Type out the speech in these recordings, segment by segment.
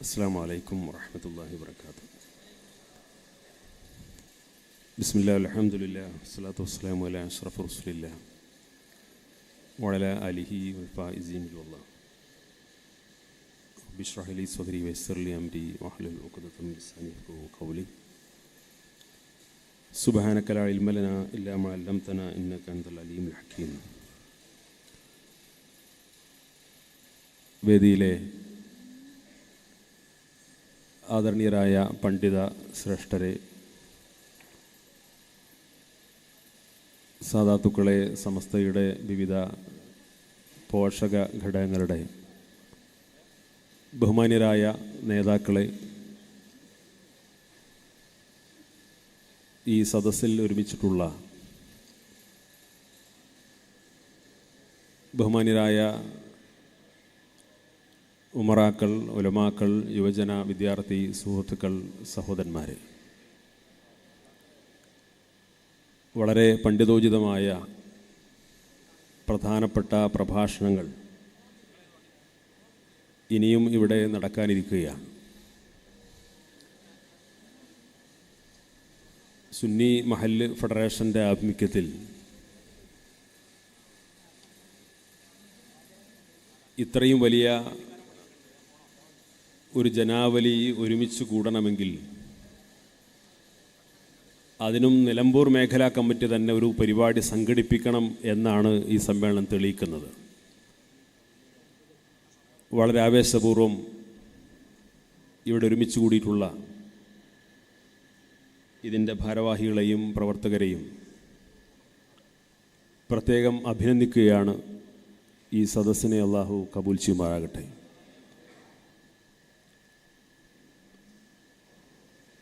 السلام عليكم ورحمة الله وبركاته بسم الله الحمد لله والصلاة والسلام على أشرف رسول الله وعلى آله والفائزين بالله رب اشرح لي صدري ويسر لي أمري واحلل عقدة من لساني يفقهوا قولي سبحانك لا علم لنا إلا ما علمتنا إنك أنت العليم الحكيم വേദിയിലെ ആദരണീയരായ പണ്ഡിത ശ്രേഷ്ഠരെ സാധാത്തുക്കളെ സമസ്തയുടെ വിവിധ പോഷക ഘടകങ്ങളുടെ ബഹുമാന്യരായ നേതാക്കളെ ഈ സദസ്സിൽ ഒരുമിച്ചിട്ടുള്ള ബഹുമാന്യരായ ഉമറാക്കൾ ഉലമാക്കൾ യുവജന വിദ്യാർത്ഥി സുഹൃത്തുക്കൾ സഹോദരന്മാരെ. വളരെ പണ്ഡിതോചിതമായ പ്രധാനപ്പെട്ട പ്രഭാഷണങ്ങൾ ഇനിയും ഇവിടെ നടക്കാനിരിക്കുകയാണ്. സുന്നി മഹൽ ഫെഡറേഷന്റെ ആഭിമുഖ്യത്തിൽ ഇത്രയും വലിയ ഒരു ജനാവലി ഒരുമിച്ച് കൂടണമെങ്കിൽ അതിനും നിലമ്പൂർ മേഖലാ കമ്മിറ്റി തന്നെ ഒരു പരിപാടി സംഘടിപ്പിക്കണം എന്നാണ് ഈ സമ്മേളനം തെളിയിക്കുന്നത്. വളരെ ആവേശപൂർവം ഇവിടെ ഒരുമിച്ച് കൂടിയിട്ടുള്ള ഇതിന്റെ ഭാരവാഹികളെയും പ്രവർത്തകരെയും പ്രത്യേകം അഭിനന്ദിക്കുകയാണ് ഈ സദസ്സിനെ അള്ളാഹു കബൂൽ ചെയ്യുമാറാകട്ടെ.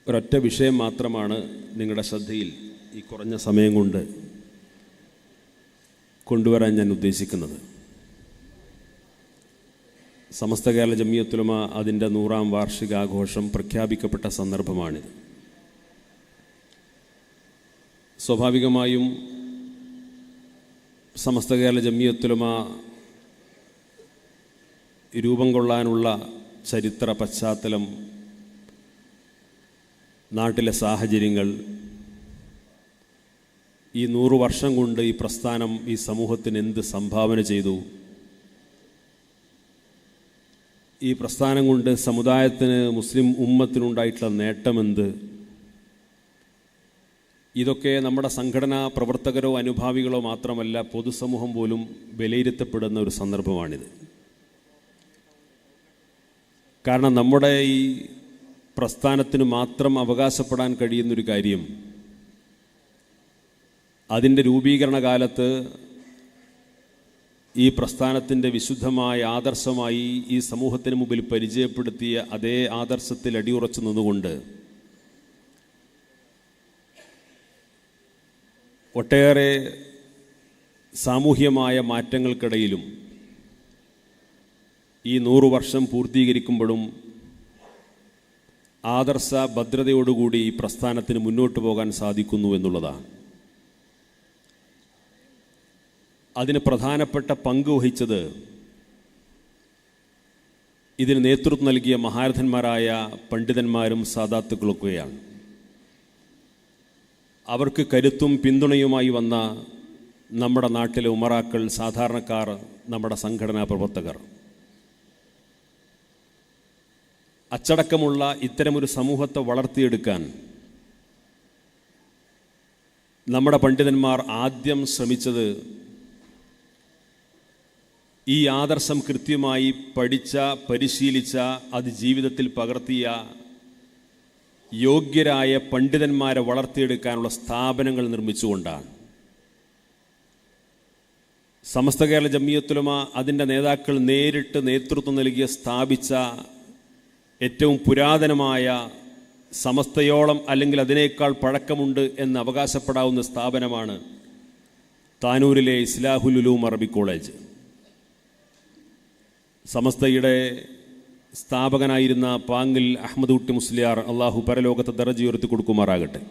ഒരൊറ്റ വിഷയം മാത്രമാണ് നിങ്ങളുടെ ശ്രദ്ധയിൽ ഈ കുറഞ്ഞ സമയം കൊണ്ട് കൊണ്ടുവരാൻ ഞാൻ ഉദ്ദേശിക്കുന്നത്. സമസ്ത കേരള ജമിയത്തുലമ അതിന്റെ നൂറാം വാർഷികാഘോഷം പ്രഖ്യാപിക്കപ്പെട്ട സന്ദർഭമാണിത്. സ്വാഭാവികമായും സമസ്ത കേരള ജമിയത്തുലമ രൂപം കൊള്ളാനുള്ള ചരിത്ര പശ്ചാത്തലം നാട്ടിലെ സാഹചര്യങ്ങൾ ഈ നൂറു വർഷം കൊണ്ട് ഈ പ്രസ്ഥാനം ഈ സമൂഹത്തിന് എന്ത് സംഭാവന ചെയ്തു? ഈ പ്രസ്ഥാനം കൊണ്ട് സമുദായത്തിന് മുസ്ലിം ഉമ്മത്തിനുണ്ടായിട്ടുള്ള നേട്ടമെന്ത് ഇതൊക്കെ നമ്മുടെ സംഘടനാ പ്രവർത്തകരോ അനുഭാവികളോ മാത്രമല്ല പൊതുസമൂഹം പോലും വിലയിരുത്തപ്പെടുന്ന ഒരു സന്ദർഭമാണിത്. കാരണം നമ്മുടെ ഈ പ്രസ്ഥാനത്തിന് മാത്രം അവകാശപ്പെടാൻ കഴിയുന്നൊരു കാര്യം. അതിന്റെ രൂപീകരണ കാലത്ത് ഈ പ്രസ്ഥാനത്തിന്റെ വിശുദ്ധമായ ആദർശമായി ഈ സമൂഹത്തിന് മുമ്പിൽ പരിചയപ്പെടുത്തിയ അതേ ആദർശത്തിൽ അടിയുറച്ചു നിന്നുകൊണ്ട് ഒട്ടേറെ സാമൂഹ്യമായ മാറ്റങ്ങൾക്കിടയിലും ഈ നൂറു വർഷം പൂർത്തീകരിക്കുമ്പോഴും ആദർശ ഭദ്രതയോടുകൂടി ഈ പ്രസ്ഥാനത്തിന് മുന്നോട്ട് പോകാൻ സാധിക്കുന്നു എന്നുള്ളതാണ്. അതിന് പ്രധാനപ്പെട്ട പങ്ക് വഹിച്ചത് ഇതിന് നേതൃത്വം നൽകിയ മഹാരഥന്മാരായ പണ്ഡിതന്മാരും സാദാത്തുക്കളൊക്കെയാണ് അവർക്ക് കരുത്തും പിന്തുണയുമായി വന്ന നമ്മുടെ നാട്ടിലെ ഉമറാക്കൾ സാധാരണക്കാർ നമ്മുടെ സംഘടനാ പ്രവർത്തകർ. അച്ചടക്കമുള്ള ഇത്തരമൊരു സമൂഹത്തെ വളർത്തിയെടുക്കാൻ നമ്മുടെ പണ്ഡിതന്മാർ ആദ്യം ശ്രമിച്ചത് ഈ ആദർശം കൃത്യമായി പഠിച്ച പരിശീലിച്ച അത് ജീവിതത്തിൽ പകർത്തിയ യോഗ്യരായ പണ്ഡിതന്മാരെ വളർത്തിയെടുക്കാനുള്ള സ്ഥാപനങ്ങൾ നിർമ്മിച്ചുകൊണ്ടാണ്. സമസ്ത കേരള ജമിയത്തുലമ അതിന്റെ നേതാക്കൾ നേരിട്ട് നേതൃത്വം നൽകിയ സ്ഥാപിച്ച ഏറ്റവും പുരാതനമായ സമസ്തയോളം അല്ലെങ്കിൽ അതിനേക്കാൾ പഴക്കമുണ്ട് എന്ന് അവകാശപ്പെടാവുന്ന സ്ഥാപനമാണ് താനൂരിലെ ഇസ്ലാഹുലുലൂം അറബി കോളേജ്. സമസ്തയുടെ സ്ഥാപകനായിരുന്ന പാങ്ങിൽ അഹമ്മദ് കുട്ടി മുസ്ലിയാർ അള്ളാഹു പരലോകത്തെ ദറജുയർത്തി കൊടുക്കുമാറാകട്ടെ.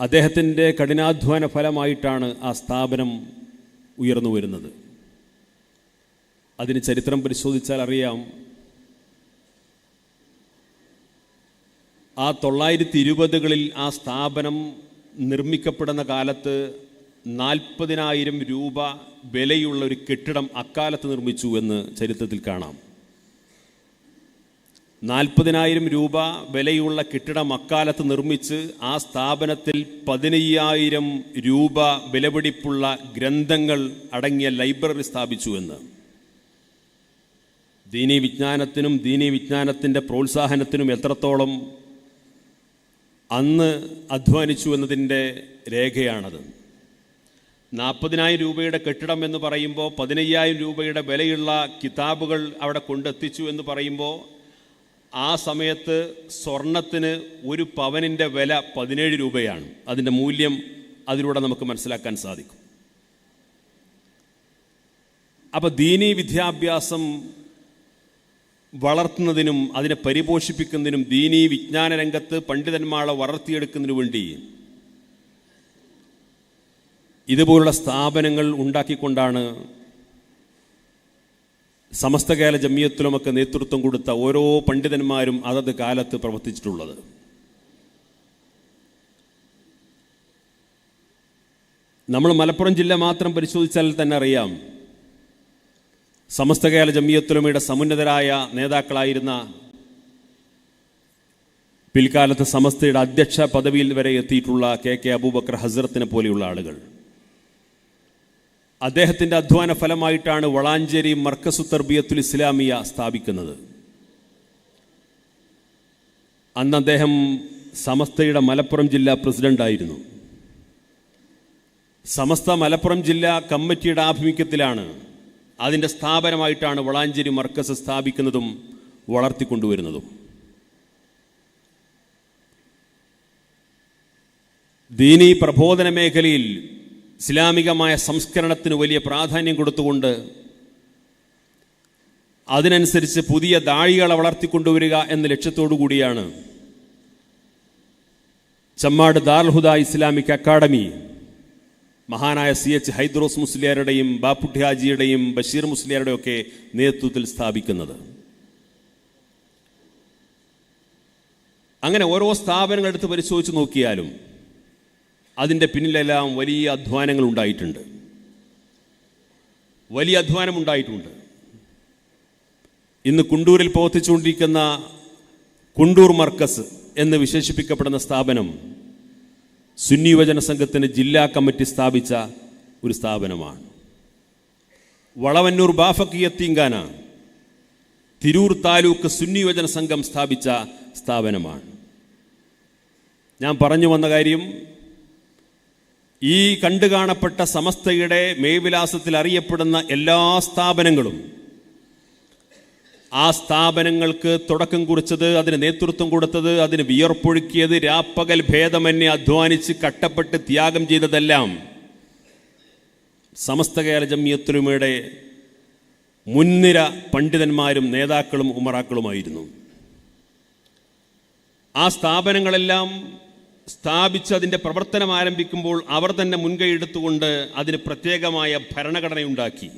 അദ്ദേഹത്തിന്റെ കഠിനാധ്വാന ഫലമായിട്ടാണ് ആ സ്ഥാപനം ഉയർന്നു വരുന്നത്. അതിന് ചരിത്രം പരിശോധിച്ചാൽ അറിയാം. ആ തൊള്ളായിരത്തി ഇരുപതുകളിൽ ആ സ്ഥാപനം നിർമ്മിക്കപ്പെടുന്ന കാലത്ത് നാൽപ്പതിനായിരം രൂപ വിലയുള്ള ഒരു കെട്ടിടം അക്കാലത്ത് നിർമ്മിച്ചു എന്ന് ചരിത്രത്തിൽ കാണാം. നാൽപ്പതിനായിരം രൂപ വിലയുള്ള കെട്ടിടം അക്കാലത്ത് നിർമ്മിച്ച് ആ സ്ഥാപനത്തിൽ പതിനയ്യായിരം രൂപ വിലപിടിപ്പുള്ള ഗ്രന്ഥങ്ങൾ അടങ്ങിയ ലൈബ്രറി സ്ഥാപിച്ചു എന്ന്. ദീനീ വിജ്ഞാനത്തിനും ദീനി വിജ്ഞാനത്തിന്റെ പ്രോത്സാഹനത്തിനും എത്രത്തോളം അന്ന് അധ്വാനിച്ചു എന്നതിന്റെ രേഖയാണത്. നാൽപ്പതിനായിരം രൂപയുടെ കെട്ടിടം എന്ന് പറയുമ്പോൾ പതിനയ്യായിരം രൂപയുടെ വിലയുള്ള കിതാബുകൾ അവിടെ കൊണ്ടെത്തിച്ചു എന്ന് പറയുമ്പോൾ ആ സമയത്ത് സ്വർണത്തിന് ഒരു പവനിന്റെ വില പതിനേഴ് രൂപയാണ്. അതിന്റെ മൂല്യം അതിലൂടെ നമുക്ക് മനസ്സിലാക്കാൻ സാധിക്കും. അപ്പോൾ ദീനീ വിദ്യാഭ്യാസം വളർത്തുന്നതിനും അതിനെ പരിപോഷിപ്പിക്കുന്നതിനും ദീനീ വിജ്ഞാന രംഗത്ത് പണ്ഡിതന്മാരെ വളർത്തിയെടുക്കുന്നതിനു വേണ്ടി ഇതുപോലുള്ള സ്ഥാപനങ്ങൾ ഉണ്ടാക്കിക്കൊണ്ടാണ് സമസ്ത കേരള നേതൃത്വം കൊടുത്ത ഓരോ പണ്ഡിതന്മാരും അതത് കാലത്ത് പ്രവർത്തിച്ചിട്ടുള്ളത്. നമ്മൾ മലപ്പുറം ജില്ല മാത്രം പരിശോധിച്ചാൽ തന്നെ അറിയാം. സമസ്ത കേരള ജമിയത്തുലമയുടെ സമുന്നതരായ നേതാക്കളായിരുന്ന പിൽക്കാലത്ത് സമസ്തയുടെ അധ്യക്ഷ പദവിയിൽ വരെ എത്തിയിട്ടുള്ള കെ കെ അബൂബക്കർ ഹസ്രത്തിനെ പോലെയുള്ള ആളുകൾ. അദ്ദേഹത്തിന്റെ അധ്വാന ഫലമായിട്ടാണ് വളാഞ്ചേരി മർക്കസു തർബിയത്തുൽ ഇസ്ലാമിയ സ്ഥാപിക്കുന്നത്. അന്ന് അദ്ദേഹം സമസ്തയുടെ മലപ്പുറം ജില്ലാ പ്രസിഡന്റായിരുന്നു സമസ്ത മലപ്പുറം ജില്ലാ കമ്മിറ്റിയുടെ ആഭിമുഖ്യത്തിലാണ് അതിന്റെ സ്ഥാപനമായിട്ടാണ് വളാഞ്ചേരി മർക്കസ് സ്ഥാപിക്കുന്നതും വളർത്തിക്കൊണ്ടുവരുന്നതും. ദീനി പ്രബോധന മേഖലയിൽ ഇസ്ലാമികമായ സംസ്കരണത്തിന് വലിയ പ്രാധാന്യം കൊടുത്തുകൊണ്ട് അതിനനുസരിച്ച് പുതിയ ദാഴികളെ വളർത്തിക്കൊണ്ടുവരിക എന്ന ലക്ഷ്യത്തോടു കൂടിയാണ് ചമ്മാട് ദാർഹുദ ഇസ്ലാമിക് അക്കാഡമി മഹാനായ സി എച്ച് ഹൈദ്രോസ് മുസ്ലിയാരുടെയും ബാപ്പുട്ടിഹാജിയുടെയും ബഷീർ മുസ്ലിയാരുടെയും ഒക്കെ നേതൃത്വത്തിൽ സ്ഥാപിക്കുന്നത്. അങ്ങനെ ഓരോ സ്ഥാപനങ്ങൾ എടുത്ത് പരിശോധിച്ച് നോക്കിയാലും അതിന്റെ പിന്നിലെല്ലാം വലിയ അധ്വാനങ്ങൾ ഉണ്ടായിട്ടുണ്ട്. വലിയ അധ്വാനം ഉണ്ടായിട്ടുണ്ട്. ഇന്ന് കുണ്ടൂരിൽ പ്രവർത്തിച്ചുകൊണ്ടിരിക്കുന്ന കുണ്ടൂർ മർക്കസ് എന്ന് വിശേഷിപ്പിക്കപ്പെടുന്ന സ്ഥാപനം സുന്നി യുവജന സംഘത്തിന് ജില്ലാ കമ്മിറ്റി സ്ഥാപിച്ച ഒരു സ്ഥാപനമാണ്. വളവന്നൂർ ബാഫക്കിയ തീങ്കാന തിരൂർ താലൂക്ക് സുന്നി യുവജന സംഘം സ്ഥാപിച്ച സ്ഥാപനമാണ്. ഞാൻ പറഞ്ഞു വന്ന കാര്യം ഈ കണ്ടു കാണപ്പെട്ട സമസ്തയുടെ മേവിലാസത്തിൽ അറിയപ്പെടുന്ന എല്ലാ സ്ഥാപനങ്ങളും ആ സ്ഥാപനങ്ങൾക്ക് തുടക്കം കുറിച്ചത് അതിന് നേതൃത്വം കൊടുത്തത് അതിന് വിയർപ്പൊഴുക്കിയത് രാപ്പകൽ ഭേദമന്യെ അധ്വാനിച്ച് കട്ടപ്പെട്ട് ത്യാഗം ചെയ്തതെല്ലാം സമസ്ത കേരള ജമ്മിയത്തുലുമയുടെ മുൻനിര പണ്ഡിതന്മാരും നേതാക്കളും ഉമറാക്കളുമായിരുന്നു. ആ സ്ഥാപനങ്ങളെല്ലാം സ്ഥാപിച്ച് അതിന്റെ പ്രവർത്തനം ആരംഭിക്കുമ്പോൾ അവർ തന്നെ മുൻകൈ എടുത്തുകൊണ്ട് അതിന് പ്രത്യേകമായ ഭരണഘടനയുണ്ടാക്കി.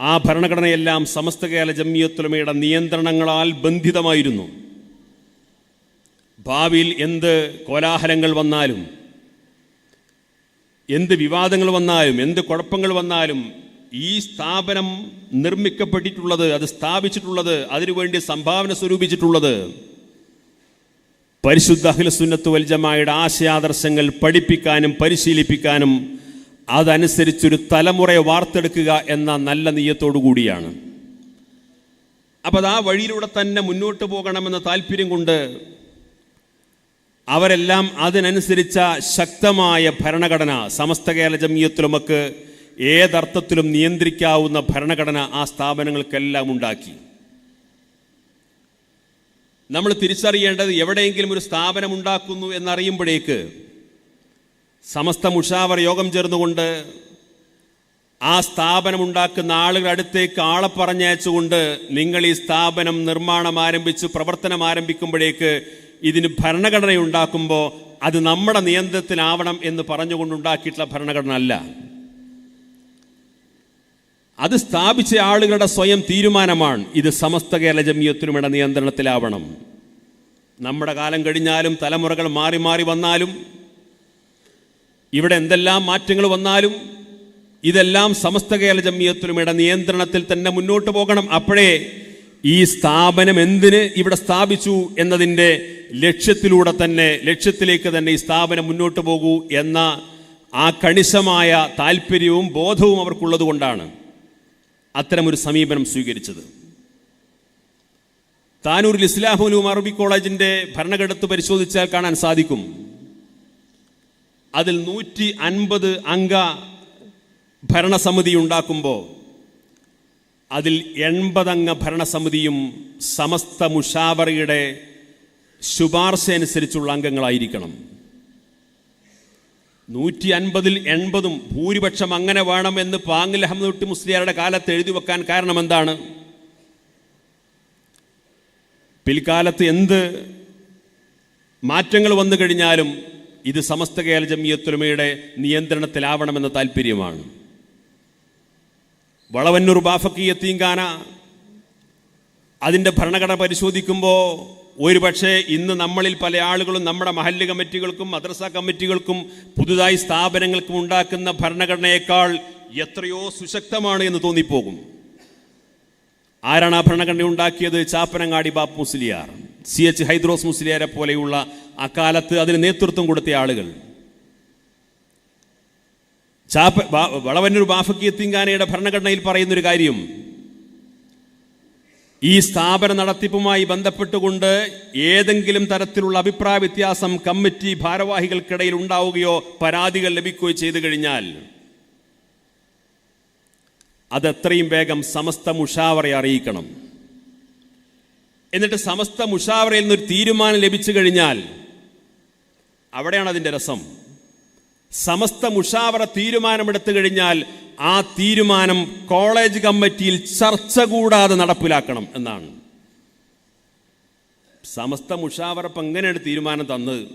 ആ ഭരണഘടനയെല്ലാം സമസ്ത കേരള ജമ്മിയത്തുലമയുടെ നിയന്ത്രണങ്ങളാൽ ബന്ധിതമായിരുന്നു. ഭാവിയിൽ എന്ത് കോലാഹലങ്ങൾ വന്നാലും എന്ത് വിവാദങ്ങൾ വന്നാലും എന്ത് കുഴപ്പങ്ങൾ വന്നാലും ഈ സ്ഥാപനം നിർമ്മിക്കപ്പെട്ടിട്ടുള്ളത് അത് സ്ഥാപിച്ചിട്ടുള്ളത് അതിനുവേണ്ടി സംഭാവന സ്വരൂപിച്ചിട്ടുള്ളത് പരിശുദ്ധ അഖിലസുന്നത്ത് വൽജമായുടെ ആശയാദർശങ്ങൾ പഠിപ്പിക്കാനും പരിശീലിപ്പിക്കാനും അതനുസരിച്ചൊരു തലമുറയെ വാർത്തെടുക്കുക എന്ന നല്ല നീയത്തോടു കൂടിയാണ്. അപ്പോൾ ആ വഴിയിലൂടെ തന്നെ മുന്നോട്ട് പോകണമെന്ന താല്പര്യം കൊണ്ട് അവരെല്ലാം അതിനനുസരിച്ച ശക്തമായ ഭരണഘടന സമസ്ത കേരള ജമീയത്തിലുമൊക്കെ ഏതർത്ഥത്തിലും നിയന്ത്രിക്കാവുന്ന ഭരണഘടന ആ സ്ഥാപനങ്ങൾക്കെല്ലാം ഉണ്ടാക്കി. നമ്മൾ തിരിച്ചറിയേണ്ടത് എവിടെയെങ്കിലും ഒരു സ്ഥാപനം ഉണ്ടാക്കുന്നു എന്നറിയുമ്പോഴേക്ക് സമസ്ത മുഷാവർ യോഗം ചേർന്നുകൊണ്ട് ആ സ്ഥാപനമുണ്ടാക്കുന്ന ആളുകളുടെ അടുത്തേക്ക് ആളെ പറഞ്ഞയച്ചുകൊണ്ട് നിങ്ങൾ ഈ സ്ഥാപനം നിർമ്മാണം ആരംഭിച്ച് പ്രവർത്തനം ആരംഭിക്കുമ്പോഴേക്ക് ഇതിന് ഭരണഘടന ഉണ്ടാക്കുമ്പോൾ അത് നമ്മുടെ നിയന്ത്രണത്തിലാവണം എന്ന് പറഞ്ഞുകൊണ്ട് ഉണ്ടാക്കിയിട്ടുള്ള ഭരണഘടന അല്ല. അത് സ്ഥാപിച്ച ആളുകളുടെ സ്വയം തീരുമാനമാണ് ഇത് സമസ്ത കേരള ജമിയത്തിനുമിട നിയന്ത്രണത്തിലാവണം നമ്മുടെ കാലം കഴിഞ്ഞാലും തലമുറകൾ മാറി മാറി വന്നാലും ഇവിടെ എന്തെല്ലാം മാറ്റങ്ങൾ വന്നാലും ഇതെല്ലാം സമസ്ത കേരള ജമിയത്തിനുമിട നിയന്ത്രണത്തിൽ തന്നെ മുന്നോട്ട് പോകണം. അപ്പോഴേ ഈ സ്ഥാപനം എന്തിന് ഇവിടെ സ്ഥാപിച്ചു എന്നതിന്റെ ലക്ഷ്യത്തിലൂടെ തന്നെ ലക്ഷ്യത്തിലേക്ക് തന്നെ ഈ സ്ഥാപനം മുന്നോട്ട് പോകൂ എന്ന ആ കണിശമായ താല്പര്യവും ബോധവും അവർക്കുള്ളത് കൊണ്ടാണ് അത്തരമൊരു സമീപനം സ്വീകരിച്ചത്. താനൂരിൽ ഇസ്ലാഹുലും അറബി കോളേജിന്റെ ഭരണഘടത്ത് പരിശോധിച്ചാൽ കാണാൻ സാധിക്കും. അതിൽ നൂറ്റി അൻപത് അംഗ ഭരണസമിതി ഉണ്ടാക്കുമ്പോൾ അതിൽ എൺപതംഗ ഭരണസമിതിയും സമസ്ത മുഷാവറയുടെ ശുപാർശ അനുസരിച്ചുള്ള അംഗങ്ങളായിരിക്കണം. നൂറ്റി അൻപതിൽ എൺപതും ഭൂരിപക്ഷം അങ്ങനെ വേണമെന്ന് പാങ്ങിൽ അഹമ്മദ് മുസ്ലിയാരുടെ കാലത്ത് എഴുതി വെക്കാൻ കാരണം എന്താണ്? പിൽക്കാലത്ത് എന്ത് മാറ്റങ്ങൾ വന്നു കഴിഞ്ഞാലും ഇത് സമസ്ത കേരള ജമിയത്തുലമയുടെ നിയന്ത്രണത്തിലാവണമെന്ന താല്പര്യമാണ് വളവന്നൂർ ബാഫക്കിയത്തീങ്കാന അതിന്റെ ഭരണഘടന പരിശോധിക്കുമ്പോൾ ഒരുപക്ഷെ ഇന്ന് നമ്മളിൽ പല ആളുകളും നമ്മുടെ മഹല്ല് കമ്മിറ്റികൾക്കും മദ്രസ കമ്മിറ്റികൾക്കും പുതുതായി സ്ഥാപനങ്ങൾക്കും ഉണ്ടാക്കുന്ന ഭരണഘടനയേക്കാൾ എത്രയോ സുശക്തമാണ് എന്ന് തോന്നിപ്പോകും. ആരാണ് ആ ഭരണഘടന ഉണ്ടാക്കിയത്? ചാപ്പനങ്ങാടി ബാപ്പ് മുസ്ലിയാർ സി എച്ച് ഹൈദ്രോസ് മുസ്ലിയാരെ പോലെയുള്ള അക്കാലത്ത് അതിന് നേതൃത്വം കൊടുത്ത ആളുകൾ. ചാപ്പ വളവന്നൂർ ബാഫക്കിയത്തിങ്കാനയുടെ ഭരണഘടനയിൽ പറയുന്നൊരു കാര്യം. ഈ സ്ഥാപന നടത്തിപ്പുമായി ബന്ധപ്പെട്ടുകൊണ്ട് ഏതെങ്കിലും തരത്തിലുള്ള അഭിപ്രായ വ്യത്യാസം കമ്മിറ്റി ഭാരവാഹികൾക്കിടയിൽ ഉണ്ടാവുകയോ പരാതികൾ ലഭിക്കുകയോ ചെയ്തു കഴിഞ്ഞാൽ അത് എത്രയും വേഗം സമസ്ത മുഷാവറെ അറിയിക്കണം. എന്നിട്ട് സമസ്ത മുഷാവറയിൽ നിന്നൊരു തീരുമാനം ലഭിച്ചു കഴിഞ്ഞാൽ അവിടെയാണ് അതിന്റെ രസം. സമസ്ത മുഷാവറ തീരുമാനമെടുത്തു കഴിഞ്ഞാൽ ആ തീരുമാനം കോളേജ് കമ്മിറ്റിയിൽ ചർച്ച കൂടാതെ നടപ്പിലാക്കണം എന്നാണ്. സമസ്ത മുഷാവറ എങ്ങനെയാണ് തീരുമാനം തന്നത്?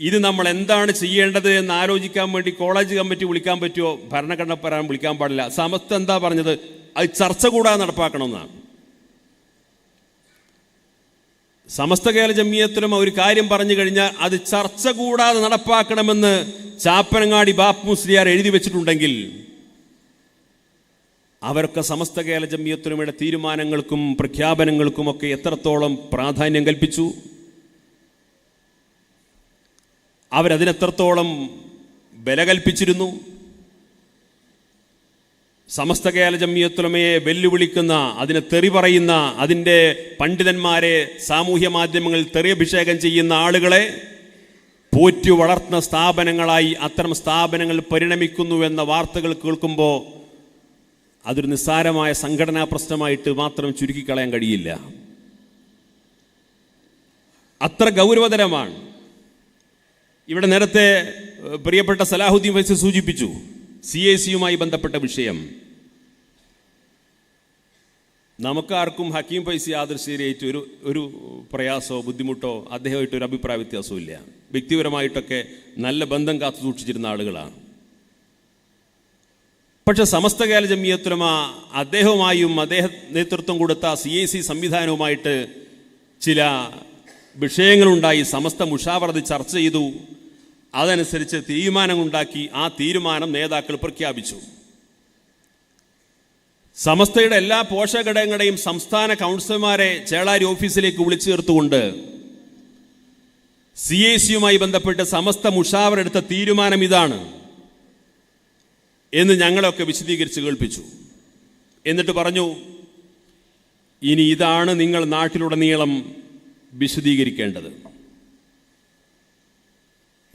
ഇത് നമ്മൾ എന്താണ് ചെയ്യേണ്ടത് എന്ന് ആലോചിക്കാൻ വേണ്ടി കോളേജ് കമ്മിറ്റി വിളിക്കാൻ പറ്റുമോ? ഭരണഘടന പറയാൻ വിളിക്കാൻ പാടില്ല. സമസ്ത എന്താ പറഞ്ഞത്? അത് ചർച്ച കൂടാതെ നടപ്പാക്കണമെന്നാണ് സമസ്ത കേരള ജമിയത്തിലും ഒരു കാര്യം പറഞ്ഞു കഴിഞ്ഞാൽ അത് ചർച്ച കൂടാതെ നടപ്പാക്കണമെന്ന് ചാപ്പനങ്ങാടി ബാപ്പ് മുസ്ലിയാർ എഴുതി വെച്ചിട്ടുണ്ടെങ്കിൽ അവരൊക്കെ സമസ്ത കേരള ജമിയത്തിലുമയുടെ തീരുമാനങ്ങൾക്കും പ്രഖ്യാപനങ്ങൾക്കുമൊക്കെ എത്രത്തോളം പ്രാധാന്യം കൽപ്പിച്ചു? അവരതിനെത്രത്തോളം ബല കൽപ്പിച്ചിരുന്നു സമസ്ത കേരള ജമ്മിയത്തുലമയെ വെല്ലുവിളിക്കുന്ന അതിനെ തെറി പറയുന്ന അതിന്റെ പണ്ഡിതന്മാരെ സാമൂഹ്യ മാധ്യമങ്ങളിൽ തെറി അഭിഷേകം ചെയ്യുന്ന ആളുകളെ പോറ്റു വളർത്തുന്ന സ്ഥാപനങ്ങളായി അത്തരം സ്ഥാപനങ്ങൾ പരിണമിക്കുന്നു എന്ന വാർത്തകൾ കേൾക്കുമ്പോൾ അതൊരു നിസ്സാരമായ സംഘടനാ പ്രശ്നമായിട്ട് മാത്രം ചുരുക്കിക്കളയാൻ കഴിയില്ല. അത്ര ഗൗരവതരമാണ്. ഇവിടെ നേരത്തെ പ്രിയപ്പെട്ട സലാഹുദ്ദീൻ ഫൈസി സൂചിപ്പിച്ചു സി എ സിയുമായി ബന്ധപ്പെട്ട വിഷയം. നമുക്ക് ആർക്കും ഹക്കീം ഫൈസി ആദർശേരിയായിട്ട് ഒരു ഒരു പ്രയാസമോ ബുദ്ധിമുട്ടോ അദ്ദേഹമായിട്ട് ഒരു അഭിപ്രായ വ്യത്യാസവും ഇല്ല വ്യക്തിപരമായിട്ടൊക്കെ നല്ല ബന്ധം കാത്തു സൂക്ഷിച്ചിരുന്ന ആളുകളാണ്. പക്ഷെ സമസ്ത കേരള ജമിയത്തുലമ അദ്ദേഹവുമായും അദ്ദേഹ നേതൃത്വം കൊടുത്ത സി എ സി സംവിധാനവുമായിട്ട് ചില വിഷയങ്ങളുണ്ടായി. സമസ്ത മുഷാവറത് ചർച്ച ചെയ്തു. അതനുസരിച്ച് തീരുമാനമുണ്ടാക്കി ആ തീരുമാനം നേതാക്കൾ പ്രഖ്യാപിച്ചു. സമസ്തയുടെ എല്ലാ പോഷകഘടകങ്ങളുടെയും സംസ്ഥാന കൗൺസിലർമാരെ ചേളാരി ഓഫീസിലേക്ക് വിളിച്ചു ചേർത്തുകൊണ്ട് സി എ സിയുമായി ബന്ധപ്പെട്ട് സമസ്ത മുഷാവറെടുത്ത തീരുമാനം ഇതാണ് എന്ന് ഞങ്ങളൊക്കെ വിശദീകരിച്ച് കേൾപ്പിച്ചു. എന്നിട്ട് പറഞ്ഞു ഇനി ഇതാണ് നിങ്ങൾ നാട്ടിലുടനീളം വിശദീകരിക്കേണ്ടത്.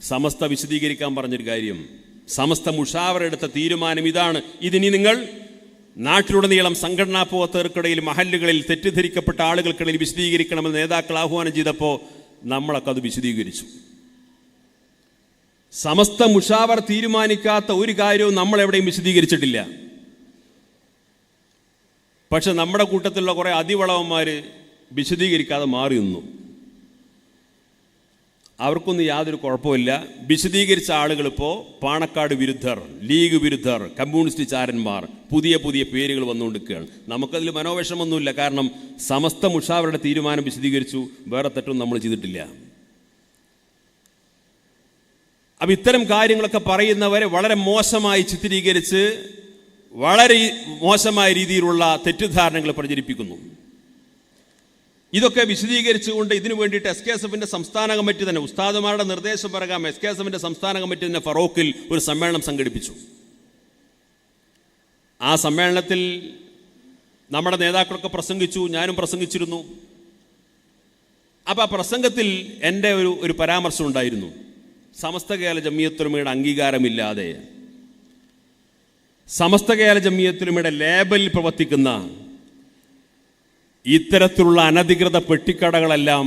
സമസ്ത വിശദീകരിക്കാൻ പറഞ്ഞൊരു കാര്യം. സമസ്ത മുഷാവറെടുത്ത തീരുമാനം ഇതാണ്. ഇതിനി നിങ്ങൾ നാട്ടിലുടനീളം സംഘടനാ പോകത്തേർക്കിടയിൽ മഹല്ലുകളിൽ തെറ്റിദ്ധരിക്കപ്പെട്ട ആളുകൾക്കിടയിൽ വിശദീകരിക്കണമെന്ന് നേതാക്കൾ ആഹ്വാനം ചെയ്തപ്പോൾ നമ്മളൊക്കെ അത് വിശദീകരിച്ചു. സമസ്ത മുഷാവർ തീരുമാനിക്കാത്ത ഒരു കാര്യവും നമ്മൾ എവിടെയും വിശദീകരിച്ചിട്ടില്ല. പക്ഷെ നമ്മുടെ കൂട്ടത്തിലുള്ള കുറേ അതിവളവന്മാർ വിശദീകരിക്കാതെ മാറി നിന്നു. അവർക്കൊന്നും യാതൊരു കുഴപ്പമില്ല വിശദീകരിച്ച ആളുകളിപ്പോൾ പാണക്കാട് വിരുദ്ധർ ലീഗ് വിരുദ്ധർ കമ്മ്യൂണിസ്റ്റ് ചാരന്മാർ പുതിയ പുതിയ പേരുകൾ വന്നുകൊണ്ടിരിക്കുകയാണ്. നമുക്കതിൽ മനോവിഷമൊന്നുമില്ല. കാരണം സമസ്ത മുഷാവരുടെ തീരുമാനം വിശദീകരിച്ചു. വേറെ തെറ്റൊന്നും നമ്മൾ ചെയ്തിട്ടില്ല. അപ്പം ഇത്തരം കാര്യങ്ങളൊക്കെ പറയുന്നവരെ വളരെ മോശമായി ചിത്രീകരിച്ച് വളരെ മോശമായ രീതിയിലുള്ള തെറ്റിദ്ധാരണകൾ പ്രചരിപ്പിക്കുന്നു. ഇതൊക്കെ വിശദീകരിച്ചുകൊണ്ട് ഇതിനു വേണ്ടിയിട്ട് എസ് കെ എസ് എഫിന്റെ സംസ്ഥാന കമ്മിറ്റി തന്നെ ഉസ്താദുമാരുടെ നിർദ്ദേശം പ്രകാരം എസ് കെ എസ് എഫിന്റെ സംസ്ഥാന കമ്മിറ്റി തന്നെ ഫറോക്കിൽ ഒരു സമ്മേളനം സംഘടിപ്പിച്ചു. ആ സമ്മേളനത്തിൽ നമ്മുടെ നേതാക്കളൊക്കെ പ്രസംഗിച്ചു ഞാനും പ്രസംഗിച്ചിരുന്നു. അപ്പോൾ ആ പ്രസംഗത്തിൽ എന്റെ ഒരു ഒരു പരാമർശം ഉണ്ടായിരുന്നു. സമസ്ത കേരള ജമിയത്തുലമയുടെ അംഗീകാരമില്ലാതെ സമസ്ത കേരള ജമിയത്തുലമയുടെ ലേബലിൽ പ്രവർത്തിക്കുന്ന ഇത്തരത്തിലുള്ള അനധികൃത പെട്ടിക്കടകളെല്ലാം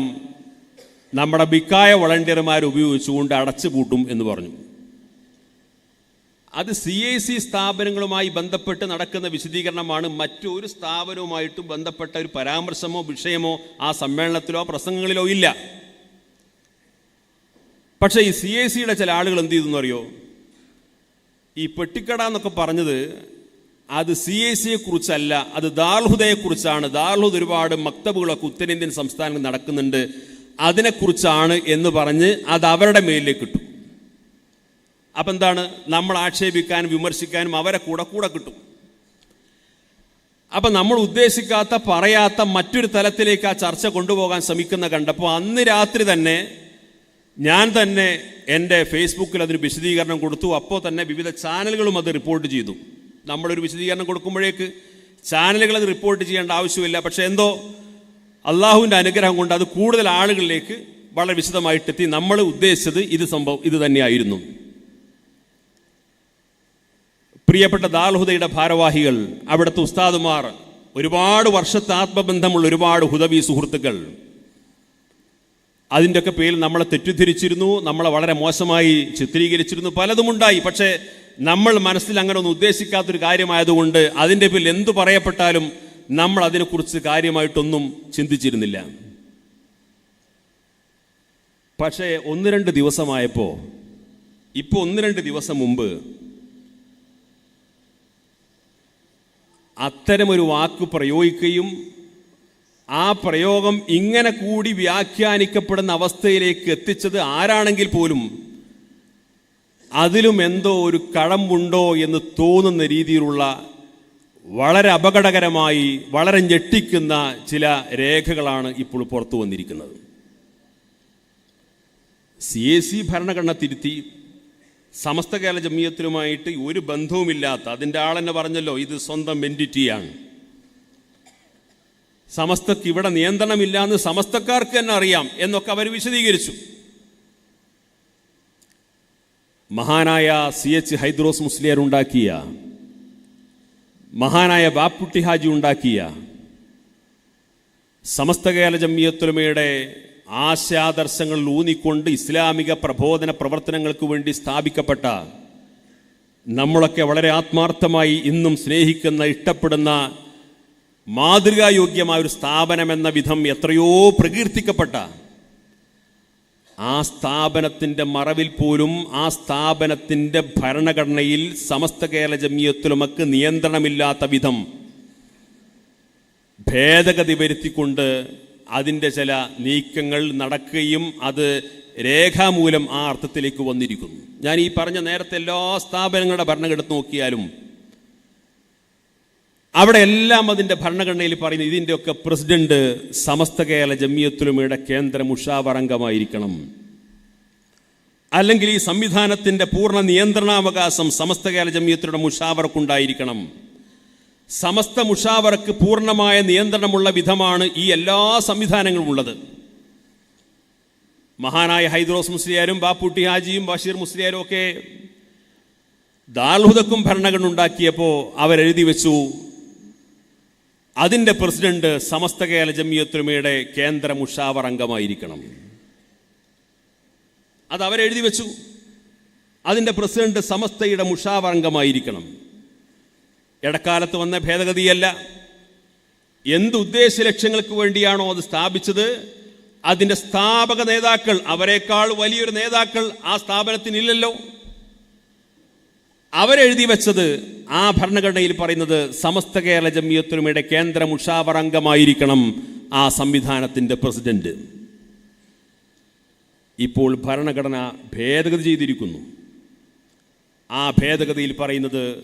നമ്മുടെ ബിക്കായ വളണ്ടിയർമാർ ഉപയോഗിച്ചുകൊണ്ട് അടച്ചുപൂട്ടും എന്ന് പറഞ്ഞു. അത് സി ഐ സി സ്ഥാപനങ്ങളുമായി ബന്ധപ്പെട്ട് നടക്കുന്ന വിശദീകരണമാണ്. മറ്റൊരു സ്ഥാപനവുമായിട്ടും ബന്ധപ്പെട്ട ഒരു പരാമർശമോ വിഷയമോ ആ സമ്മേളനത്തിലോ പ്രസംഗങ്ങളിലോ ഇല്ല. പക്ഷേ ഈ സി ഐ സിയുടെ ചില ആളുകൾ എന്ത് ചെയ്തു അറിയോ ഈ പെട്ടിക്കട എന്നൊക്കെ പറഞ്ഞത് അത് സി എ സിയെ കുറിച്ചല്ല അത് ദാർഹുദയെ കുറിച്ചാണ് ദാർഹുദ് ഒരുപാട് മക്തബുകളൊക്കെ ഉത്തരേന്ത്യൻ സംസ്ഥാനങ്ങളിൽ നടക്കുന്നുണ്ട്. അതിനെക്കുറിച്ചാണ് എന്ന് പറഞ്ഞ് അത് അവരുടെ മേലിലേക്ക് കിട്ടും അപ്പം എന്താണ്? നമ്മൾ ആക്ഷേപിക്കാനും വിമർശിക്കാനും അവരെ കൂടെ കൂടെ കിട്ടും. അപ്പം നമ്മൾ ഉദ്ദേശിക്കാത്ത പറയാത്ത മറ്റൊരു തലത്തിലേക്ക് ആ ചർച്ച കൊണ്ടുപോകാൻ ശ്രമിക്കുന്ന കണ്ടപ്പോൾ അന്ന് രാത്രി തന്നെ ഞാൻ തന്നെ എന്റെ ഫേസ്ബുക്കിൽ അതിന് വിശദീകരണം കൊടുത്തു. അപ്പോൾ തന്നെ വിവിധ ചാനലുകളും അത് റിപ്പോർട്ട് ചെയ്തു. നമ്മളൊരു വിശദീകരണം കൊടുക്കുമ്പോഴേക്ക് ചാനലുകൾ അത് റിപ്പോർട്ട് ചെയ്യേണ്ട ആവശ്യമില്ല. പക്ഷേ എന്തോ അള്ളാഹുവിന്റെ അനുഗ്രഹം കൊണ്ട് അത് കൂടുതൽ ആളുകളിലേക്ക് വളരെ വിശദമായിട്ടെത്തി. നമ്മൾ ഉദ്ദേശിച്ചത് ഇത് സംഭവം ഇത് തന്നെയായിരുന്നു. പ്രിയപ്പെട്ട ദാൽഹുദയുടെ ഭാരവാഹികൾ അവിടുത്തെ ഉസ്താദുമാർ ഒരുപാട് വർഷത്തെ ആത്മബന്ധമുള്ള ഒരുപാട് ഹുദവി സുഹൃത്തുക്കൾ. അതിന്റെയൊക്കെ പേരിൽ നമ്മളെ തെറ്റിദ്ധരിച്ചിരുന്നു നമ്മളെ വളരെ മോശമായി ചിത്രീകരിച്ചിരുന്നു. പലതുമുണ്ടായി. പക്ഷേ നമ്മൾ മനസ്സിൽ അങ്ങനെ ഒന്നും ഉദ്ദേശിക്കാത്തൊരു കാര്യമായതുകൊണ്ട് അതിന്റെ പേരിൽ എന്തു പറയപ്പെട്ടാലും നമ്മൾ അതിനെക്കുറിച്ച് കാര്യമായിട്ടൊന്നും ചിന്തിച്ചിരുന്നില്ല. പക്ഷേ ഒന്ന് രണ്ട് ദിവസമായപ്പോൾ ഇപ്പോൾ ഒന്ന് രണ്ട് ദിവസം മുമ്പ് അത്തരമൊരു വാക്ക് പ്രയോഗിക്കുകയും ആ പ്രയോഗം ഇങ്ങനെ കൂടി വ്യാഖ്യാനിക്കപ്പെടുന്ന അവസ്ഥയിലേക്ക് എത്തിച്ചത് ആരാണെങ്കിൽ പോലും അതിലും എന്തോ ഒരു കഴമ്പുണ്ടോ എന്ന് തോന്നുന്ന രീതിയിലുള്ള വളരെ അപകടകരമായി വളരെ ഞെട്ടിക്കുന്ന ചില രേഖകളാണ് ഇപ്പോൾ പുറത്തു വന്നിരിക്കുന്നത്. സി എ സി ഭരണഘടന തിരുത്തി സമസ്ത കേരള ജമീയത്തിലുമായിട്ട് ഒരു ബന്ധവുമില്ലാത്ത അതിന്റെ ആളെന്നെ പറഞ്ഞല്ലോ ഇത് സ്വന്തം എന്റിറ്റിയാണ് സമസ്തക്ക് ഇവിടെ നിയന്ത്രണമില്ല എന്ന് സമസ്തക്കാർക്ക് തന്നെ അറിയാം എന്നൊക്കെ അവർ വിശദീകരിച്ചു. മഹാനായ സി എച്ച് ഹൈദ്രോസ് മുസ്ലിയർ ഉണ്ടാക്കിയ മഹാനായ ബാപ്പുട്ടി ഹാജി ഉണ്ടാക്കിയ സമസ്ത കേരള ജമ്മിയത്തുലമയുടെ ആശാദർശങ്ങളിൽ ഊന്നിക്കൊണ്ട് ഇസ്ലാമിക പ്രബോധന പ്രവർത്തനങ്ങൾക്ക് വേണ്ടി സ്ഥാപിക്കപ്പെട്ട നമ്മളൊക്കെ വളരെ ആത്മാർത്ഥമായി ഇന്നും സ്നേഹിക്കുന്ന ഇഷ്ടപ്പെടുന്ന മാതൃകായോഗ്യമായ ഒരു സ്ഥാപനമെന്ന വിധം എത്രയോ പ്രകീർത്തിക്കപ്പെട്ട ആ സ്ഥാപനത്തിന്റെ മറവിൽ പോലും ആ സ്ഥാപനത്തിന്റെ ഭരണഘടനയിൽ സമസ്ത കേരള ജമിയത്തുലമക്ക് നിയന്ത്രണമില്ലാത്ത വിധം ഭേദഗതി വരുത്തിക്കൊണ്ട് അതിന്റെ ചില നീക്കങ്ങൾ നടക്കുകയും അത് രേഖാമൂലം ആ അർത്ഥത്തിലേക്ക് വന്നിരിക്കുന്നു. ഞാൻ ഈ പറഞ്ഞ നേരത്തെ എല്ലാ സ്ഥാപനങ്ങളുടെ ഭരണഘടന നോക്കിയാലും അവിടെ എല്ലാം അതിന്റെ ഭരണഘടനയിൽ പറയുന്നത് ഇതിന്റെയൊക്കെ പ്രസിഡന്റ് സമസ്ത കേരള ജമ്മിയത്തുലുമയുടെ കേന്ദ്ര മുഷാവറംഗമായിരിക്കണം അല്ലെങ്കിൽ ഈ സംവിധാനത്തിന്റെ പൂർണ നിയന്ത്രണാവകാശം സമസ്ത കേരള ജമ്മിയത്തിലൂടെ മുഷാവർക്കുണ്ടായിരിക്കണം സമസ്ത മുഷാവറക്ക് പൂർണമായ നിയന്ത്രണമുള്ള വിധമാണ് ഈ എല്ലാ സംവിധാനങ്ങളും ഉള്ളത്. മഹാനായ ഹൈദ്രോസ് മുസ്ലിയാരും ബാപ്പുട്ടി ഹാജിയും ബഷീർ മുസ്ലിയാരും ഒക്കെ ദാൽഹുദക്കും ഭരണഘടന ഉണ്ടാക്കിയപ്പോൾ അവരെഴുതി വെച്ചു അതിന്റെ പ്രസിഡന്റ് സമസ്ത കേരള ജമിയത്തുമയുടെ കേന്ദ്ര മുഷാവർ അംഗമായിരിക്കണം. അത് അവരെഴുതി വെച്ചു. അതിന്റെ പ്രസിഡന്റ് സമസ്തയുടെ മുഷാവർ അംഗമായിരിക്കണം. ഇടക്കാലത്ത് വന്ന ഭേദഗതിയല്ല. എന്ത് ഉദ്ദേശ ലക്ഷ്യങ്ങൾക്ക് വേണ്ടിയാണോ അത് സ്ഥാപിച്ചത്? അതിന്റെ സ്ഥാപക നേതാക്കൾ അവരെക്കാൾ വലിയൊരു നേതാക്കൾ ആ സ്ഥാപനത്തിനില്ലല്ലോ. അവരെഴുതി വെച്ചത് ആ ഭരണഘടനയിൽ പറയുന്നത് സമസ്ത കേരള ജമിയത്തുലമയുടെ കേന്ദ്ര മുഷാവർ അംഗമായിരിക്കണം ആ സംവിധാനത്തിന്റെ പ്രസിഡന്റ്. ഇപ്പോൾ ഭരണഘടന ഭേദഗതി ചെയ്തിരിക്കുന്നു. ആ ഭേദഗതിയിൽ പറയുന്നത്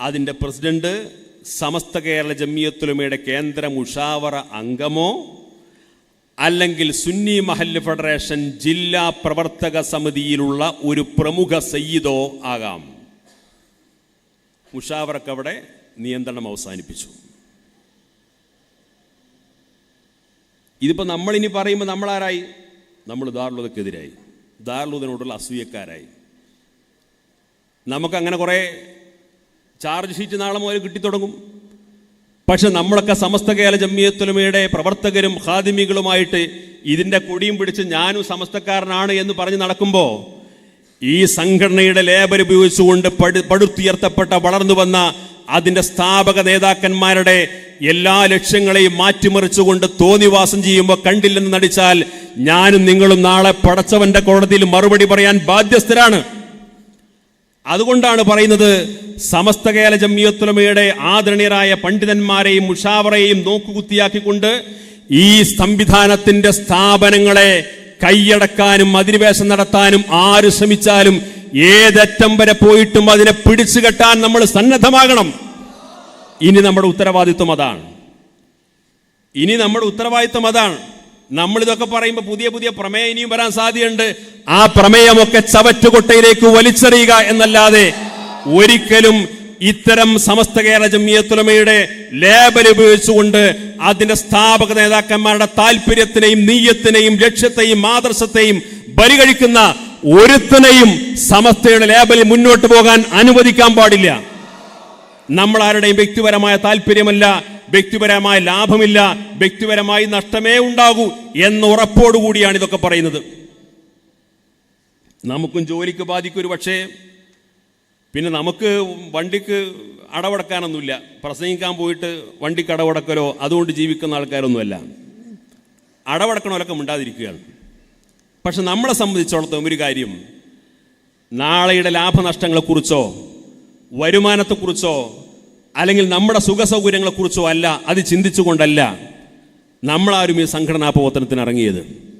അതിന്റെ പ്രസിഡന്റ് സമസ്ത കേരള ജമിയത്തുലമയുടെ കേന്ദ്ര മുഷാവറ അംഗമോ അല്ലെങ്കിൽ സുന്നി മഹല്ല് ഫെഡറേഷൻ ജില്ലാ പ്രവർത്തക സമിതിയിലുള്ള ഒരു പ്രമുഖ സയ്യിദോ ആകാം. മുഷാവറക്ക് അവിടെ നിയന്ത്രണം അവസാനിപ്പിച്ചു. ഇതിപ്പോൾ നമ്മളിനി പറയുമ്പോൾ നമ്മളാരായി? നമ്മൾ ദാർലുദക്കെതിരായി. ദാർലുദനോടുള്ള അസൂയക്കാരായി. നമുക്കങ്ങനെ കുറേ ചാർജ് ഷീറ്റ് നാളെ മുതൽ കിട്ടിത്തുടങ്ങും. പക്ഷെ നമ്മളൊക്കെ സമസ്ത കേരള ജമ്മിയത്തുലമയുടെ പ്രവർത്തകരും ഖാദിമികളുമായിട്ട് ഇതിന്റെ കൊടിയും പിടിച്ച് ഞാനും സമസ്തക്കാരനാണ് എന്ന് പറഞ്ഞ് നടക്കുമ്പോൾ ഈ സംഘടനയുടെ ലേബർ ഉപയോഗിച്ചുകൊണ്ട് പടു പടുത്തുയർത്തപ്പെട്ട വളർന്നു വന്ന അതിന്റെ സ്ഥാപക നേതാക്കന്മാരുടെ എല്ലാ ലക്ഷ്യങ്ങളെയും മാറ്റിമറിച്ചുകൊണ്ട് തോന്നിവാസം ചെയ്യുമ്പോൾ കണ്ടില്ലെന്ന് നടിച്ചാൽ ഞാനും നിങ്ങളും നാളെ പടച്ചവന്റെ കോടതിയിൽ മറുപടി പറയാൻ ബാധ്യസ്ഥരാണ്. അതുകൊണ്ടാണ് പറയുന്നത് സമസ്ത കേരള ജമ്മിയത്തുലമയുടെ ആദരണീയരായ പണ്ഡിതന്മാരെയും മുഷാവറയെയും നോക്കുകുത്തിയാക്കിക്കൊണ്ട് ഈ സംവിധാനത്തിന്റെ സ്ഥാപനങ്ങളെ കൈയടക്കാനും അധിനിവേശം നടത്താനും ആര് ശ്രമിച്ചാലും ഏതറ്റം വരെ പോയിട്ടും അതിനെ പിടിച്ചു കെട്ടാൻ നമ്മൾ സന്നദ്ധമാകണം. ഇനി നമ്മുടെ ഉത്തരവാദിത്വം അതാണ്. ഇനി നമ്മുടെ ഉത്തരവാദിത്വം അതാണ്. നമ്മളിതൊക്കെ പറയുമ്പോൾ പുതിയ പുതിയ പ്രമേയം ഇനിയും വരാൻ സാധ്യതയുണ്ട്. ആ പ്രമേയമൊക്കെ ചവറ്റുകൊട്ടയിലേക്ക് വലിച്ചെറിയുക എന്നല്ലാതെ ഒരിക്കലും ഇത്തരം സമസ്ത കേരള ജമിയത്തുലമയുടെ ലേബൽ ഉപയോഗിച്ചുകൊണ്ട് അതിന്റെ സ്ഥാപക നേതാക്കന്മാരുടെ താല്പര്യത്തിനെയും നീയത്തിനെയും ലക്ഷ്യത്തെയും ആദർശത്തെയും പരിഗണിക്കുന്ന ഒരുത്തനെയും സമസ്തയുടെ ലേബലിൽ മുന്നോട്ട് പോകാൻ അനുവദിക്കാൻ പാടില്ല. നമ്മൾ ആരുടെയും വ്യക്തിപരമായ താല്പര്യമല്ല വ്യക്തിപരമായ ലാഭമില്ല വ്യക്തിപരമായി നഷ്ടമേ ഉണ്ടാകൂ എന്ന ഉറപ്പോടുകൂടിയാണ് ഇതൊക്കെ പറയുന്നത്. നമുക്കും ജോലിക്ക് ബാധിക്കും ഒരു പക്ഷേ പിന്നെ നമുക്ക് വണ്ടിക്ക് അടവടക്കാനൊന്നുമില്ല. പ്രസംഗിക്കാൻ പോയിട്ട് വണ്ടിക്ക് അടവടക്കലോ അതുകൊണ്ട് ജീവിക്കുന്ന ആൾക്കാരൊന്നുമല്ല. അടവടക്കണമൊക്കെ മിണ്ടാതിരിക്കുകയാണ്. പക്ഷെ നമ്മളെ സംബന്ധിച്ചിടത്തോളം ഒരു കാര്യം നാളെയുടെ ലാഭനഷ്ടങ്ങളെക്കുറിച്ചോ വരുമാനത്തെക്കുറിച്ചോ അല്ലെങ്കിൽ നമ്മുടെ സുഖസൗകര്യങ്ങളെക്കുറിച്ചോ അല്ല അത് ചിന്തിച്ചുകൊണ്ടല്ല നമ്മളാരും ഈ സംഘടനാ പ്രവർത്തനത്തിന് ഇറങ്ങിയത്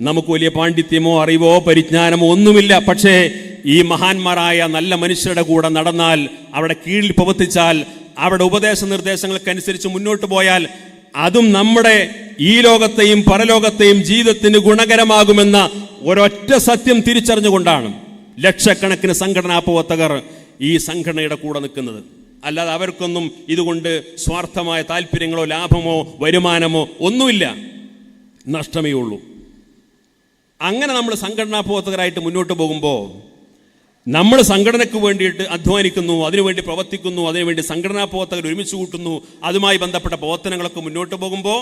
നമുക്ക് വലിയ പാണ്ഡിത്യമോ അറിവോ പരിജ്ഞാനമോ ഒന്നുമില്ല. പക്ഷേ ഈ മഹാന്മാരായ നല്ല മനുഷ്യരുടെ കൂടെ നടന്നാൽ അവിടെ കീഴിൽ പ്രവർത്തിച്ചാൽ അവിടെ ഉപദേശ നിർദ്ദേശങ്ങൾക്കനുസരിച്ച് മുന്നോട്ട് പോയാൽ അതും നമ്മുടെ ഈ ലോകത്തെയും പരലോകത്തെയും ജീവിതത്തിന് ഗുണകരമാകുമെന്ന ഒരൊറ്റ സത്യം തിരിച്ചറിഞ്ഞുകൊണ്ടാണ് ലക്ഷക്കണക്കിന് സംഘടനാ പ്രവർത്തകർ ഈ സംഘടനയുടെ കൂടെ നിൽക്കുന്നത്. അല്ലാതെ അവർക്കൊന്നും ഇതുകൊണ്ട് സ്വാർത്ഥമായ താല്പര്യങ്ങളോ ലാഭമോ വരുമാനമോ ഒന്നുമില്ല. നഷ്ടമേ ഉള്ളൂ. അങ്ങനെ നമ്മൾ സംഘടനാ പ്രവർത്തകരായിട്ട് മുന്നോട്ട് പോകുമ്പോൾ നമ്മൾ സംഘടനയ്ക്ക് വേണ്ടിയിട്ട് അധ്വാനിക്കുന്നു അതിനുവേണ്ടി പ്രവർത്തിക്കുന്നു അതിനുവേണ്ടി സംഘടനാ പ്രവർത്തകർ ഒരുമിച്ച് കൂട്ടുന്നു അതുമായി ബന്ധപ്പെട്ട പ്രവർത്തനങ്ങളൊക്കെ മുന്നോട്ട് പോകുമ്പോൾ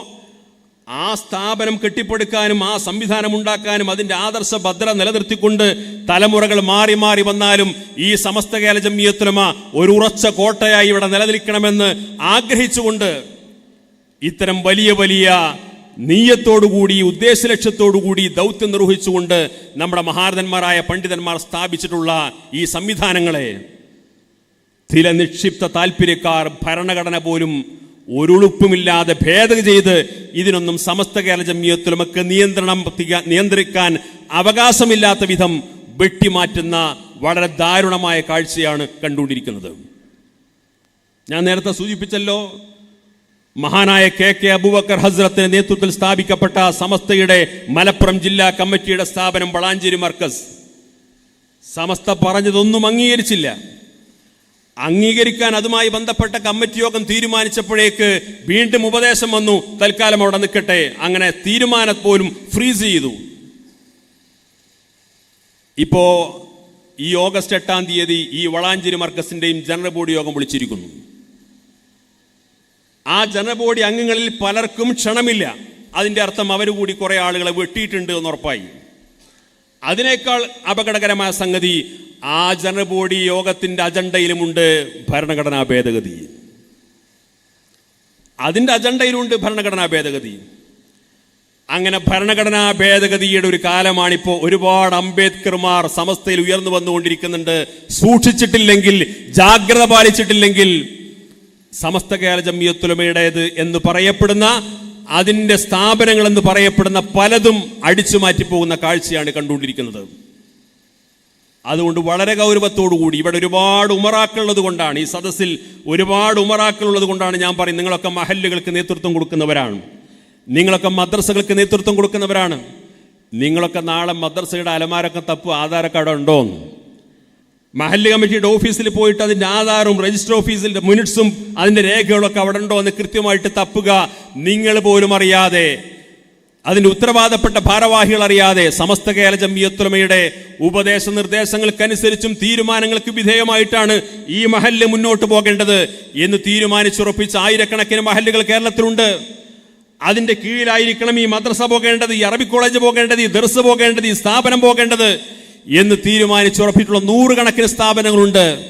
ആ സ്ഥാപനം കെട്ടിപ്പടുക്കാനും ആ സംവിധാനം ഉണ്ടാക്കാനും അതിന്റെ ആദർശ ഭദ്ര നിലനിർത്തിക്കൊണ്ട് തലമുറകൾ മാറി മാറി വന്നാലും ഈ സമസ്ത കേരള ജമ്മിയത്തുലമ ഒരു ഉറച്ച കോട്ടയായി ഇവിടെ നിലനിൽക്കണമെന്ന് ആഗ്രഹിച്ചുകൊണ്ട് ഇത്തരം വലിയ വലിയ നീയത്തോടുകൂടി ഉദ്ദേശലക്ഷ്യത്തോടുകൂടി ദൗത്യം നിർവഹിച്ചുകൊണ്ട് നമ്മുടെ മഹാരഥന്മാരായ പണ്ഡിതന്മാർ സ്ഥാപിച്ചിട്ടുള്ള ഈ സംവിധാനങ്ങളെ. ചില നിക്ഷിപ്ത താല്പര്യക്കാർ ഭരണഘടന പോലും ഒരുളുപ്പുമില്ലാതെ ഭേദഗതി ചെയ്ത് ഇതിനൊന്നും സമസ്ത കേരള ജമ്മിയത്തിലുമൊക്കെ നിയന്ത്രണം നിയന്ത്രിക്കാൻ അവകാശമില്ലാത്ത വിധം വെട്ടിമാറ്റുന്ന വളരെ ദാരുണമായ കാഴ്ചയാണ് കണ്ടുകൊണ്ടിരിക്കുന്നത്. ഞാൻ നേരത്തെ സൂചിപ്പിച്ചല്ലോ മഹാനായ കെ കെ അബൂബക്കർ ഹസ്രത്തിന്റെ നേതൃത്വത്തിൽ സ്ഥാപിക്കപ്പെട്ട സമസ്തയുടെ മലപ്പുറം ജില്ലാ കമ്മിറ്റിയുടെ സ്ഥാപനം വളാഞ്ചേരി മർക്കസ്. സമസ്ത പറഞ്ഞതൊന്നും അംഗീകരിച്ചില്ല. അംഗീകരിക്കാൻ അതുമായി ബന്ധപ്പെട്ട കമ്മിറ്റി യോഗം തീരുമാനിച്ചപ്പോഴേക്ക് വീണ്ടും ഉപദേശം വന്നു തൽക്കാലം അവിടെ നിൽക്കട്ടെ. അങ്ങനെ തീരുമാനം പോലും ഫ്രീസ് ചെയ്തു. ഇപ്പോ ഈ ഓഗസ്റ്റ് എട്ടാം തീയതി ഈ വളാഞ്ചേരി മർക്കസിന്റെയും ജനറൽ ബോഡി യോഗം വിളിച്ചിരിക്കുന്നു. ആ ജനബോഡി അംഗങ്ങളിൽ പലർക്കും ക്ഷണമില്ല. അതിന്റെ അർത്ഥം അവർ കൂടി കുറെ ആളുകളെ വെട്ടിയിട്ടുണ്ട് എന്ന് ഉറപ്പായി അതിനേക്കാൾ അപകടകരമായ സംഗതി ആ ജനബോഡി യോഗത്തിന്റെ അജണ്ടയിലുമുണ്ട് ഭരണഘടനാ ഭേദഗതി. അതിന്റെ അജണ്ടയിലുണ്ട് ഭരണഘടനാ ഭേദഗതി. അങ്ങനെ ഭരണഘടനാ ഭേദഗതിയുടെ ഒരു കാലമാണിപ്പോ ഒരുപാട് അംബേദ്കർമാർ സമസ്തയിൽ ഉയർന്നു വന്നുകൊണ്ടിരിക്കുന്നുണ്ട്. സൂക്ഷിച്ചിട്ടില്ലെങ്കിൽ ജാഗ്രത പാലിച്ചിട്ടില്ലെങ്കിൽ സമസ്ത കേരള ജമ്മിയത്തുലമയുടേത് എന്ന് പറയപ്പെടുന്ന അതിന്റെ സ്ഥാപനങ്ങൾ എന്ന് പറയപ്പെടുന്ന പലതും അടിച്ചു മാറ്റിപ്പോകുന്ന കാഴ്ചയാണ് കണ്ടുകൊണ്ടിരിക്കുന്നത്. അതുകൊണ്ട് വളരെ കൂടി ഇവിടെ ഒരുപാട് ഉമറാക്കളുള്ളത് കൊണ്ടാണ് ഈ സദസ്സിൽ ഒരുപാട് ഉമറാക്കളുള്ളത് കൊണ്ടാണ് ഞാൻ പറയും നിങ്ങളൊക്കെ മഹല്ലുകൾക്ക് നേതൃത്വം കൊടുക്കുന്നവരാണ്. നിങ്ങളൊക്കെ മദ്രസകൾക്ക് നേതൃത്വം കൊടുക്കുന്നവരാണ്. നിങ്ങളൊക്കെ നാളെ മദ്രസയുടെ അലമാരൊക്കെ തപ്പ് ആധാരക്കാർഡ് അവിടെ ഉണ്ടോന്ന്. മഹല്ല് കമ്മിറ്റിയുടെ ഓഫീസിൽ പോയിട്ട് അതിന്റെ ആധാറും രജിസ്റ്റർ ഓഫീസിന്റെ മിനിറ്റ്സും അതിന്റെ രേഖകളൊക്കെ അവിടെ ഉണ്ടോ എന്ന് കൃത്യമായിട്ട് തപ്പുക നിങ്ങൾ പോലും അറിയാതെ അതിന്റെ ഉത്തരവാദപ്പെട്ട ഭാരവാഹികൾ അറിയാതെ സമസ്ത കേരള ജമ്മിയത്തുലമയുടെ ഉപദേശ നിർദ്ദേശങ്ങൾക്കനുസരിച്ചും തീരുമാനങ്ങൾക്ക് വിധേയമായിട്ടാണ് ഈ മഹല്ല് മുന്നോട്ട് പോകേണ്ടത് എന്ന് തീരുമാനിച്ചുറപ്പിച്ച ആയിരക്കണക്കിന് മഹല്ലുകൾ കേരളത്തിലുണ്ട്. അതിന്റെ കീഴിലായിരിക്കണം ഈ മദ്രസ പോകേണ്ടത് ഈ അറബി കോളേജ് പോകേണ്ടത് ഈ ദർസ് പോകേണ്ടത് ഈ സ്ഥാപനം പോകേണ്ടത്. എന്ന് തീരുമാനിച്ചുറപ്പിച്ചിട്ടുള്ള നൂറുകണക്കിന് സ്ഥാപനങ്ങളുണ്ട്.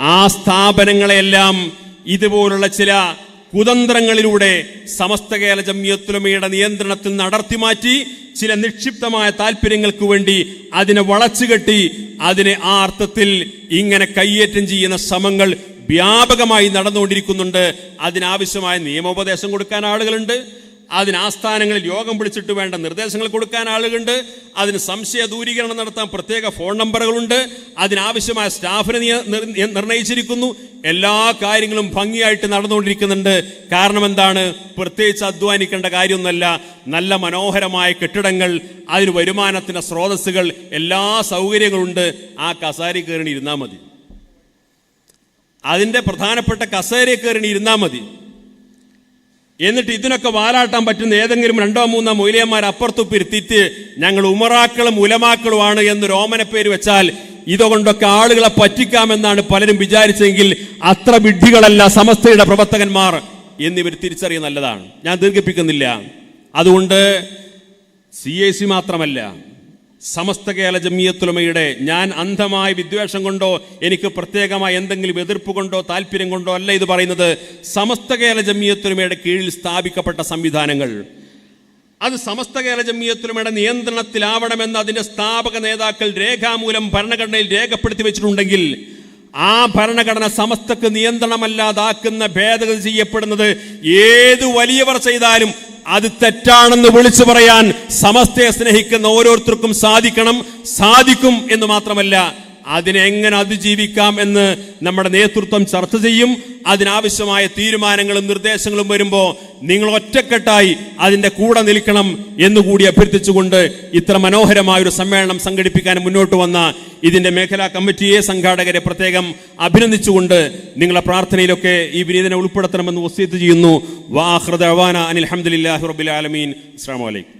ആ സ്ഥാപനങ്ങളെല്ലാം ഇതുപോലുള്ള ചില കുതന്ത്രങ്ങളിലൂടെ സമസ്ത കേരള ജമ്മിയത്തുലമയുടെ നിയന്ത്രണത്തിൽ നടത്തി മാറ്റി ചില നിക്ഷിപ്തമായ താല്പര്യങ്ങൾക്ക് വേണ്ടി അതിനെ വളച്ചുകെട്ടി അതിനെ ആ അർത്ഥത്തിൽ ഇങ്ങനെ കയ്യേറ്റം ചെയ്യുന്ന ശ്രമങ്ങൾ വ്യാപകമായി നടന്നുകൊണ്ടിരിക്കുന്നുണ്ട്. അതിനാവശ്യമായ നിയമോപദേശം കൊടുക്കാൻ ആളുകളുണ്ട്. അതിന് ആസ്ഥാനങ്ങളിൽ യോഗം വിളിച്ചിട്ട് വേണ്ട നിർദ്ദേശങ്ങൾ കൊടുക്കാൻ ആളുകളുണ്ട്. അതിന് സംശയ ദൂരീകരണം നടത്താൻ പ്രത്യേക ഫോൺ നമ്പറുകളുണ്ട്. അതിനാവശ്യമായ സ്റ്റാഫിനെ നിർണയിച്ചിരിക്കുന്നു. എല്ലാ കാര്യങ്ങളും ഭംഗിയായിട്ട് നടന്നുകൊണ്ടിരിക്കുന്നുണ്ട്. കാരണം എന്താണ്? പ്രത്യേകിച്ച് അധ്വാനിക്കേണ്ട കാര്യമൊന്നുമല്ല. നല്ല മനോഹരമായ കെട്ടിടങ്ങൾ അതിന് വരുമാനത്തിന്റെ സ്രോതസ്സുകൾ എല്ലാ സൗകര്യങ്ങളുണ്ട്. ആ കസാരി കയറി ഇരുന്നാൽ മതി. അതിന്റെ പ്രധാനപ്പെട്ട കസേരയെ കയറി ഇരുന്നാൽ മതി. എന്നിട്ട് ഇതിനൊക്കെ വാലാട്ടാൻ പറ്റുന്ന ഏതെങ്കിലും രണ്ടോ മൂന്നോ മൊയിലിയന്മാർ അപ്പുറത്തുപ്പിരുത്തിയിട്ട് ഞങ്ങൾ ഉമറാക്കളും ഉലമാക്കളുമാണ് എന്ന് ഓമന പേര് വെച്ചാൽ ഇതുകൊണ്ടൊക്കെ ആളുകളെ പറ്റിക്കാമെന്നാണ് പലരും വിചാരിച്ചെങ്കിൽ അത്ര വിഡ്ഢികളല്ല സമസ്തയുടെ പ്രവർത്തകന്മാർ എന്നിവർ തിരിച്ചറിയ നല്ലതാണ്. ഞാൻ ദീർഘിപ്പിക്കുന്നില്ല. അതുകൊണ്ട് സി മാത്രമല്ല സമസ്ത കേരള ജമിയത്തുലമയുടെ ഞാൻ അന്ധമായ വിദ്വേഷം കൊണ്ടോ എനിക്ക് പ്രത്യേകമായ എന്തെങ്കിലും എതിർപ്പ് കൊണ്ടോ താല്പര്യം കൊണ്ടോ അല്ല ഇത് പറയുന്നത്. സമസ്ത കേരള ജമിയത്തുലമയുടെ കീഴിൽ സ്ഥാപിക്കപ്പെട്ട സംവിധാനങ്ങൾ. അത് സമസ്ത കേരള ജമിയത്തുലമയുടെ നിയന്ത്രണത്തിലാവണമെന്ന് അതിന്റെ സ്ഥാപക നേതാക്കൾ രേഖാമൂലം ഭരണഘടനയിൽ രേഖപ്പെടുത്തി വെച്ചിട്ടുണ്ടെങ്കിൽ ആ ഭരണഘടന സമസ്തക്ക് നിയന്ത്രണമല്ലാതാക്കുന്ന ഭേദഗതി ചെയ്യപ്പെടുന്നത് ഏത് വലിയവർ ചെയ്താലും അത് തെറ്റാണെന്ന് വിളിച്ചു പറയാൻ സമസ്തയെ സ്നേഹിക്കുന്ന ഓരോരുത്തർക്കും സാധിക്കണം സാധിക്കും എന്ന് മാത്രമല്ല അതിനെ എങ്ങനെ അതിജീവിക്കാം എന്ന് നമ്മുടെ നേതൃത്വം ചർച്ച ചെയ്യും. അതിനാവശ്യമായ തീരുമാനങ്ങളും നിർദ്ദേശങ്ങളും വരുമ്പോൾ നിങ്ങൾ ഒറ്റക്കെട്ടായി അതിന്റെ കൂടെ നിൽക്കണം എന്നുകൂടി അഭ്യർത്ഥിച്ചുകൊണ്ട് ഇത്ര മനോഹരമായ ഒരു സമ്മേളനം സംഘടിപ്പിക്കാൻ മുന്നോട്ട് വന്ന ഇതിന്റെ മേഖലാ കമ്മിറ്റിയെ സംഘാടകരെ പ്രത്യേകം അഭിനന്ദിച്ചുകൊണ്ട് നിങ്ങളെ പ്രാർത്ഥനയിലൊക്കെ ഈ വിനീതനെ ഉൾപ്പെടുത്തണമെന്ന് വസ്യത്ത് ചെയ്യുന്നു. വാഹൃദ അവാന അനിൽ അഹമ്മദില്ലാഹി റബ്ബിൽ ആലമീൻ. അസ്സാം വലൈക്കും